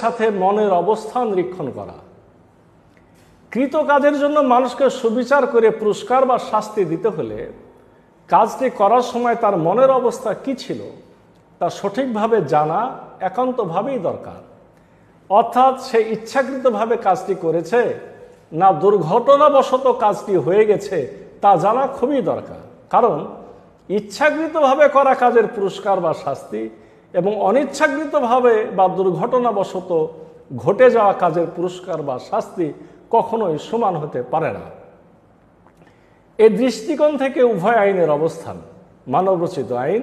সাথে মনের অবস্থান নিরীক্ষণ করা। কৃত কাজের জন্য মানুষকে সুবিচার করে পুরস্কার বা শাস্তি দিতে হলে কাজটি করার সময় তার মনের অবস্থা কি ছিল তা সঠিকভাবে জানা একান্তভাবেই দরকার। অর্থাৎ সে ইচ্ছাকৃতভাবে কাজটি করেছে না দুর্ঘটনাবশত কাজটি হয়ে গেছে তা জানা খুবই দরকার। কারণ ইচ্ছাকৃতভাবে করা কাজের পুরস্কার বা শাস্তি এবং অনিচ্ছাকৃতভাবে বা দুর্ঘটনাবশত ঘটে যাওয়া কাজের পুরস্কার বা শাস্তি কখনোই সমান হতে পারে না। এই দৃষ্টিকোণ থেকে উভয় আইনের অবস্থান, মানবরচিত আইন,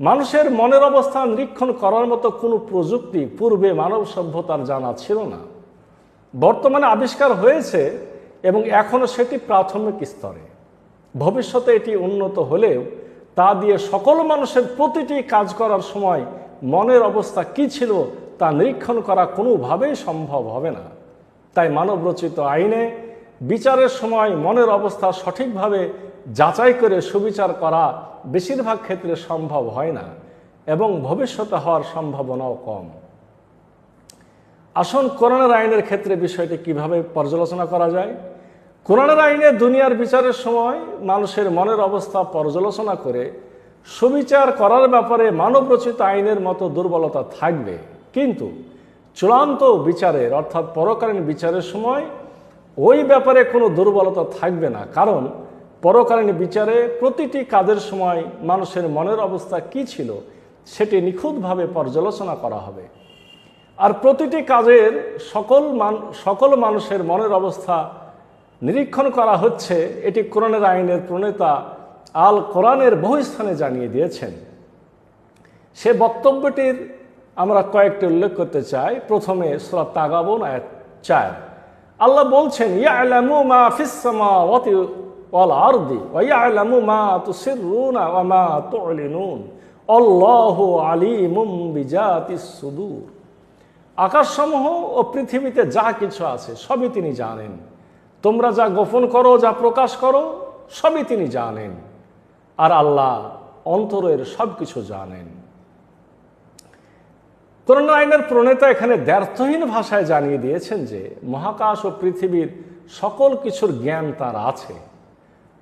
মানুষের মনের অবস্থান নিরীক্ষণ করার মতো কোনো প্রযুক্তি পূর্বে মানব সভ্যতার জানা ছিল না। বর্তমানে আবিষ্কার হয়েছে এবং এখনও সেটি প্রাথমিক স্তরে। ভবিষ্যতে এটি উন্নত হলেও তা দিয়ে সকল মানুষের প্রতিটি কাজ করার সময় মনের অবস্থা কি ছিল তা নিরীক্ষণ করা কোনোভাবেই সম্ভব হবে না। তাই মানবরচিত আইনে বিচারের সময় মনের অবস্থা সঠিকভাবে যাচাই করে সুবিচার করা বেশিরভাগ ক্ষেত্রে সম্ভব হয় না এবং ভবিষ্যতে হওয়ার সম্ভাবনাও কম। আসন কোরআনের আইনের ক্ষেত্রে বিষয়টি কীভাবে পর্যালোচনা করা যায়? কোরআনের আইনে দুনিয়ার বিচারের সময় মানুষের মনের অবস্থা পর্যালোচনা করে সুবিচার করার ব্যাপারে মানবরচিত আইনের মতো দুর্বলতা থাকবে। কিন্তু চূড়ান্ত বিচারের, অর্থাৎ পরকালীন বিচারের সময় ওই ব্যাপারে কোনো দুর্বলতা থাকবে না। কারণ পরকালীন বিচারে প্রতিটি কাজের সময় মানুষের মনের অবস্থা কি ছিল সেটি নিখুঁতভাবে পর্যালোচনা করা হবে। আর প্রতিটি কাজের সকল মান, সকল মানুষের মনের অবস্থা নিরীক্ষণ করা হচ্ছে, এটি কোরআনের আইনের প্রণেতা আল কোরআনের বহু স্থানে জানিয়ে দিয়েছেন। সে বক্তব্যটির আমরা কয়েকটি উল্লেখ করতে চাই। প্রথমে সুরা তাগাবন, আয়াত চায় আল্লাহ বলছেন, ইয়ালামু মা আলিমুম সুদূর। আকাশসমূহ ও পৃথিবীতে যা কিছু আছে, সবই তিনি জানেন। তোমরা যা গোপন করো, যা প্রকাশ করো, সবই তিনি জানেন। আর আল্লাহ অন্তরের সব কিছু জানেন। করোনা আইনের প্রণেতা এখানে দ্ব্যর্থহীন ভাষায় জানিয়ে দিয়েছেন যে, মহাকাশ ও পৃথিবীর সকল কিছুর জ্ঞান তার আছে।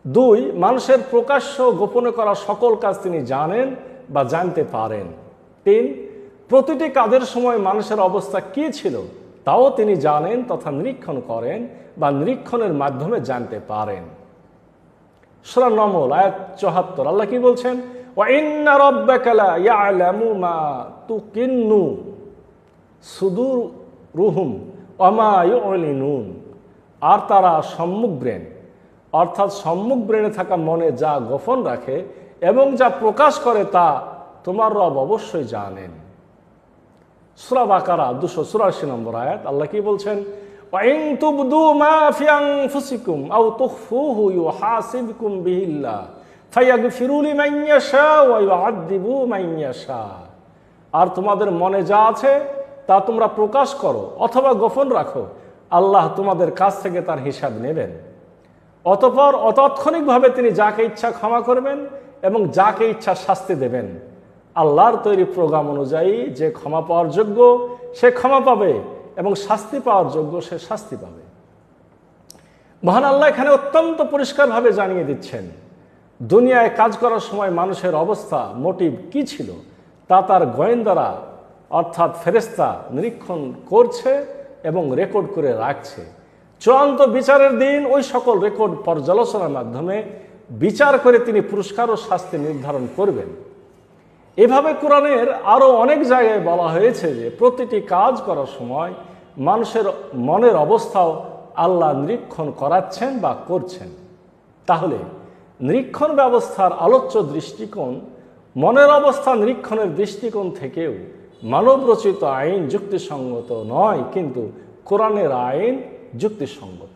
দুই, মানুষের প্রকাশ্য গোপনে করা সকল কাজ তিনি জানেন বা জানতে পারেন। তিন, প্রতিটি কাজের সময় মানুষের অবস্থা কি ছিল? তাও তিনি জানেন তথা নিরীক্ষণ করেন বা নিরীক্ষণের মাধ্যমে জানতে পারেন। সুরা নমল, আয়াত আল্লাহ কি বলছেন? রুহুম আর তারা সম্মুখ ব্রেন, অর্থাৎ সম্মুখ ব্রেনে থাকা মনে যা গোপন রাখে এবং যা প্রকাশ করে তা তোমার রব অবশ্যই জানেন। সুরা বাকারা, দুশো চুরাশি নম্বর আয়াত, আল্লাহ কি বলছেন? আর তোমাদের মনে যা আছে, তা তোমরা প্রকাশ করো অথবা গোপন রাখো। আল্লাহ তোমাদের কাছ থেকে তার হিসাব নেবেন। অতপর অতৎক্ষণিকভাবে তিনি যাকে ইচ্ছা ক্ষমা করবেন এবং যাকে ইচ্ছা শাস্তি দেবেন। আল্লাহর তৈরি প্রোগ্রাম অনুযায়ী যে ক্ষমা পাওয়ার যোগ্য, সে ক্ষমা পাবে এবং শাস্তি পাওয়ার যোগ্য, সে শাস্তি পাবে। মহান আল্লাহ এখানে অত্যন্ত পরিষ্কারভাবে জানিয়ে দিচ্ছেন, দুনিয়ায় কাজ করার সময় মানুষের অবস্থা মোটিভ কি ছিল, তা তার গোয়েন্দারা, অর্থাৎ ফেরেস্তা নিরীক্ষণ করছে এবং রেকর্ড করে রাখছে। চূড়ান্ত বিচারের দিন ওই সকল রেকর্ড পর্যালোচনার মাধ্যমে বিচার করে তিনি পুরস্কার ও শাস্তি নির্ধারণ করবেন। এভাবে কোরআনের আরও অনেক জায়গায় বলা হয়েছে যে প্রতিটি কাজ করার সময় মানুষের মনের অবস্থাও আল্লাহ নিরীক্ষণ করাচ্ছেন বা করছেন। তাহলে নিরীক্ষণ ব্যবস্থার আলোচ্য দৃষ্টিকোণ, মনের অবস্থা নিরীক্ষণের দৃষ্টিকোণ থেকেও মানবরচিত আইন যুক্তিসঙ্গত নয়, কিন্তু কোরআনের আইন যুক্তিসঙ্গত।